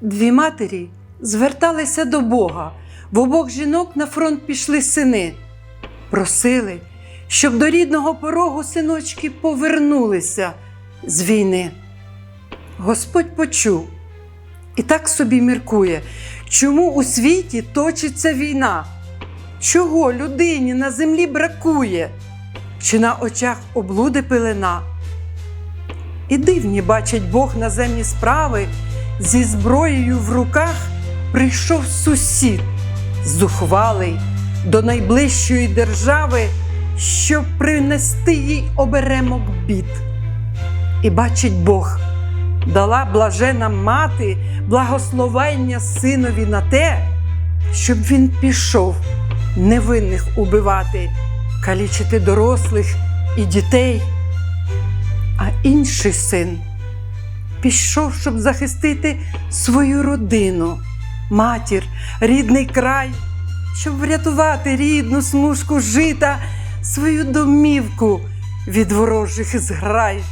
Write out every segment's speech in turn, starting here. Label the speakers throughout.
Speaker 1: Дві матері зверталися до Бога. В обох жінок на фронт пішли сини. Просили, щоб до рідного порогу синочки повернулися з війни. Господь почув і так собі міркує, чому у світі точиться війна? Чого людині на землі бракує? Чи на очах облуди пилина? І дивні бачить Бог наземні справи, зі зброєю в руках прийшов сусід, зухвалий до найближчої держави, щоб принести їй оберемок бід. І бачить Бог, дала блажена мати благословення синові на те, щоб він пішов невинних убивати, калічити дорослих і дітей. А інший син пішов, щоб захистити свою родину, матір, рідний край, щоб врятувати рідну смужку жита, свою домівку від ворожих зграй.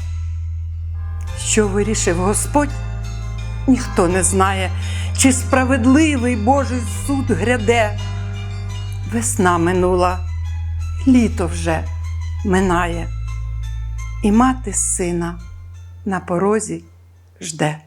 Speaker 1: Що вирішив Господь, ніхто не знає, чи справедливий Божий суд гряде. Весна минула, літо вже минає, і мати сина на порозі жде.